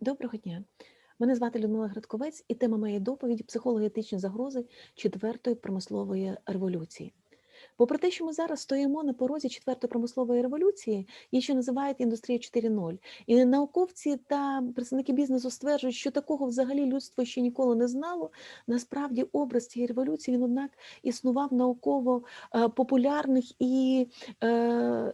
Доброго дня. Мене звати Людмила Градковець, і тема моєї доповіді психолого-етичні загрози четвертої промислової революції. Попри те, що ми зараз стоїмо на порозі четвертої промислової революції, її ще називають індустрія 4.0. І науковці та представники бізнесу стверджують, що такого взагалі людство ще ніколи не знало. Насправді, образ цієї революції він, однак, існував науково е, популярних і е,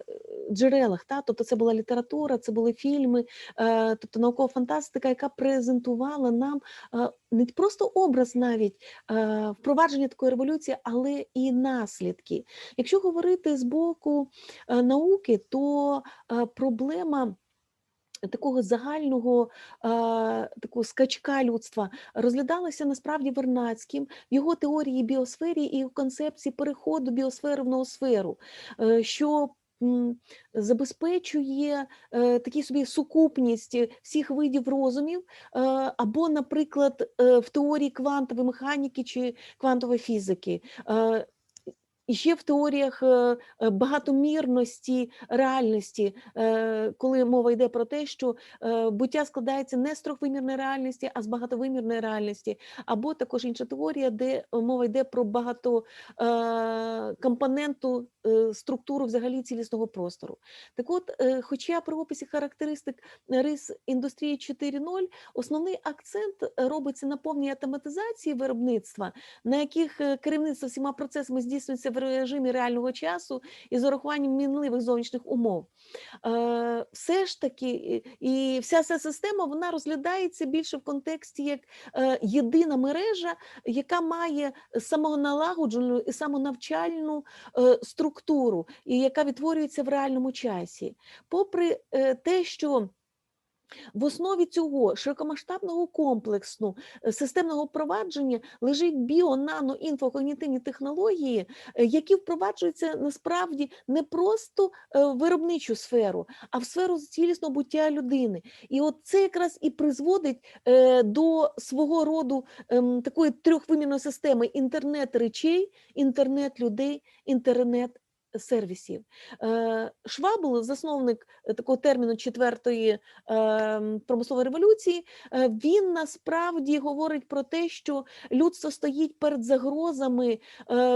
джерелах. Та? Тобто, це була література, це були фільми, е, тобто наукова фантастика, яка презентувала нам е, не просто образ навіть е, впровадження такої революції, але і наслідки. Якщо говорити з боку е, науки, то проблема. Такого загального такого скачка людства розглядалася насправді Вернадським в його теорії біосфері і в концепції переходу біосфери в ноосферу, що забезпечує е, такі собі сукупність всіх видів розумів, е, або, наприклад, е, в теорії квантової механіки чи квантової фізики. І ще в теоріях е, е, багатомірності реальності, е, коли мова йде про те, що буття складається не з трьохвимірної реальності, а з багатовимірної реальності, або також інша теорія, де мова йде про багатокомпоненту структуру взагалі цілісного простору. Так от, хоча при описі характеристик рис індустрії 4.0, основний акцент робиться на повній автоматизації виробництва, на яких керівництво всіма процесами здійснюється в режимі реального часу і з урахуванням мінливих зовнішніх умов. Е, Все ж таки, і- вся ця система вона розглядається більше в контексті як е, єдина мережа, яка має самоналагоджену і самонавчальну е, структуру, і яка відтворюється в реальному часі. Попри те, що в основі цього широкомасштабного комплексу е, системного впровадження лежить біо, нано, інфокогнітивні технології, е, які впроваджуються насправді не просто е, в виробничу сферу, а в сферу цілісного буття людини. І от це якраз і призводить до свого роду ем, такої трьохвимірної системи інтернет речей, інтернет людей, інтернет. Сервісів Е, Швабл, засновник е, такого терміну четвертої ем, промислової революції, е, він насправді говорить про те, що людство стоїть перед загрозами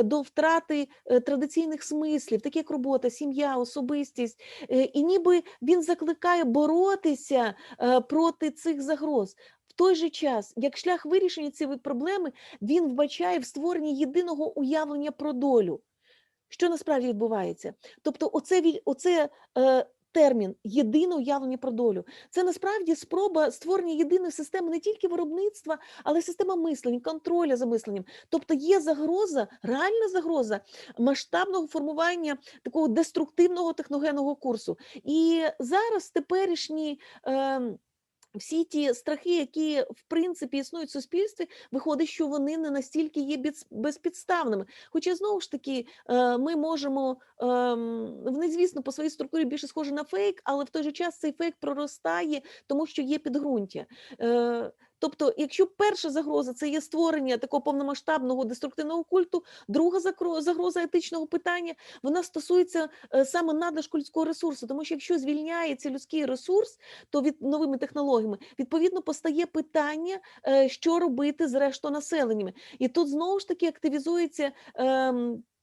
до втрати традиційних смислів, такі як робота, сім'я, особистість, і ніби він закликає боротися проти цих загроз. В той же час, як шлях вирішення цієї проблеми, він вбачає в створенні єдиного уявлення про долю. Що насправді відбувається? Тобто, оце, оце е, термін єдине уявлення про долю. Це насправді спроба створення єдиної системи не тільки виробництва, але й система мислення, контроля за мисленням. Тобто є загроза, реальна загроза масштабного формування такого деструктивного техногенного курсу. І зараз теперішні. ем, всі ті страхи, які в принципі існують в суспільстві, виходить, що вони не настільки є безпідставними. Хоча знову ж таки е, ми можемо ем, вони, звісно, по своїй структурі більше схожі на фейк, але в той же час цей фейк проростає, тому що є підґрунтя. Тобто, якщо перша загроза це є створення такого повномасштабного деструктивного культу, друга загроза етичного питання вона стосується е, саме надлишку людського ресурсу, тому що якщо звільняється людський ресурс, то від новими технологіями відповідно постає питання, е, що робити з рештою населеннями. І тут знову ж таки активізується.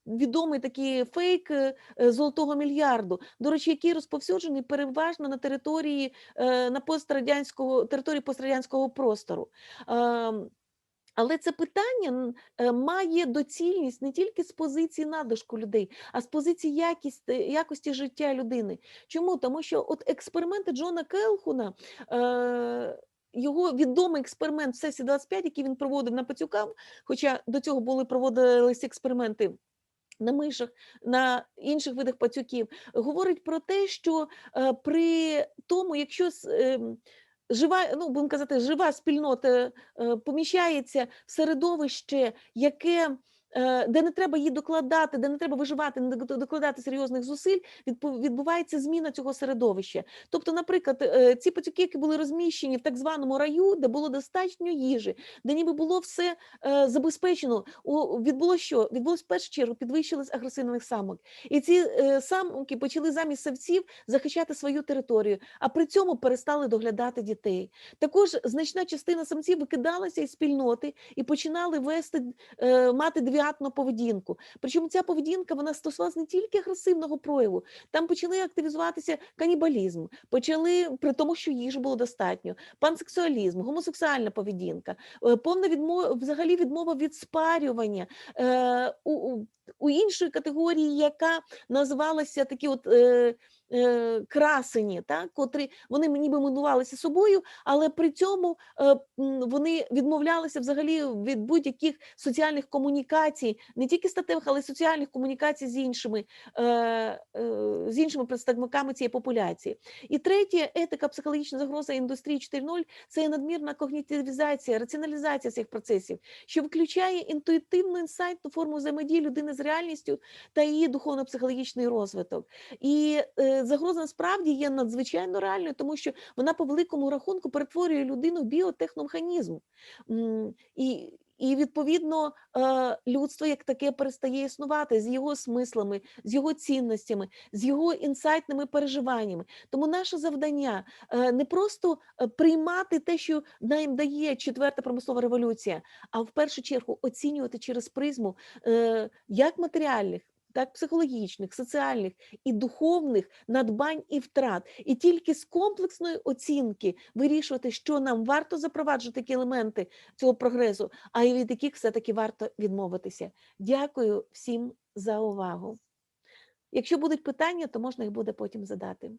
Відомий такий фейк е, е, золотого мільярду, до речі, який розповсюджений переважно на території е, на пострадянського території пострадянського простору. Ем, але це питання має доцільність не тільки з позиції надлишку людей, а з позиції якість, якості життя людини. Чому? Тому що от експерименти Джона Келхуна. Його відомий експеримент в сесі 25, який він проводив на пацюках, хоча до цього були проводилися експерименти на мишах, на інших видах пацюків, говорить про те, що е, при тому, якщо ем, жива, ну будемо казати, жива спільнота е, поміщається в середовище, яке де не треба її докладати, де не треба виживати, не докладати серйозних зусиль, відбувається зміна цього середовища. Тобто, наприклад, е, ці пацюки, які були розміщені в так званому раю, де було достатньо їжі, де ніби було все е, забезпечено, відбуло що? Відбулось в першу чергу підвищилась агресивних самок. І ці е, самки почали замість савців захищати свою територію, а при цьому перестали доглядати дітей. Також значна частина самців викидалася із спільноти і починали вести е, мати девіатну поведінку. Причому ця поведінка вона стосувалася не тільки агресивного прояву, там почали активізуватися канібалізм, почали при тому, що їжі було достатньо, пансексуалізм, гомосексуальна поведінка, е, повна відмова, взагалі відмова від спарювання. Е, у, у іншої категорії, яка називалася такі от. Е, е, Красені, так, котрі вони ніби минувалися собою, але при цьому е, вони відмовлялися взагалі від будь-яких соціальних комунікацій, не тільки статевих, але й соціальних комунікацій з іншими, е, з іншими представниками цієї популяції. І третє, етика, психологічна загроза індустрії 4.0 – це надмірна когнітивізація, раціоналізація цих процесів, що включає інтуїтивну інсайтну форму взаємодії людини з реальністю та її духовно-психологічний розвиток. І загроза насправді є надзвичайно реальною, тому що вона по великому рахунку перетворює людину в біотехномеханізм. І, і відповідно е, людство як таке перестає існувати з його смислами, з його цінностями, з його інсайтними переживаннями. Тому наше завдання е, не просто е, приймати те, що нам дає четверта промислова революція, а в першу чергу оцінювати через призму як матеріальних. Так, психологічних, соціальних і духовних надбань і втрат, і тільки з комплексної оцінки вирішувати, що нам варто запроваджувати які елементи цього прогресу, а і від яких все-таки варто відмовитися. Дякую всім за увагу. Якщо будуть питання, то можна їх буде потім задати.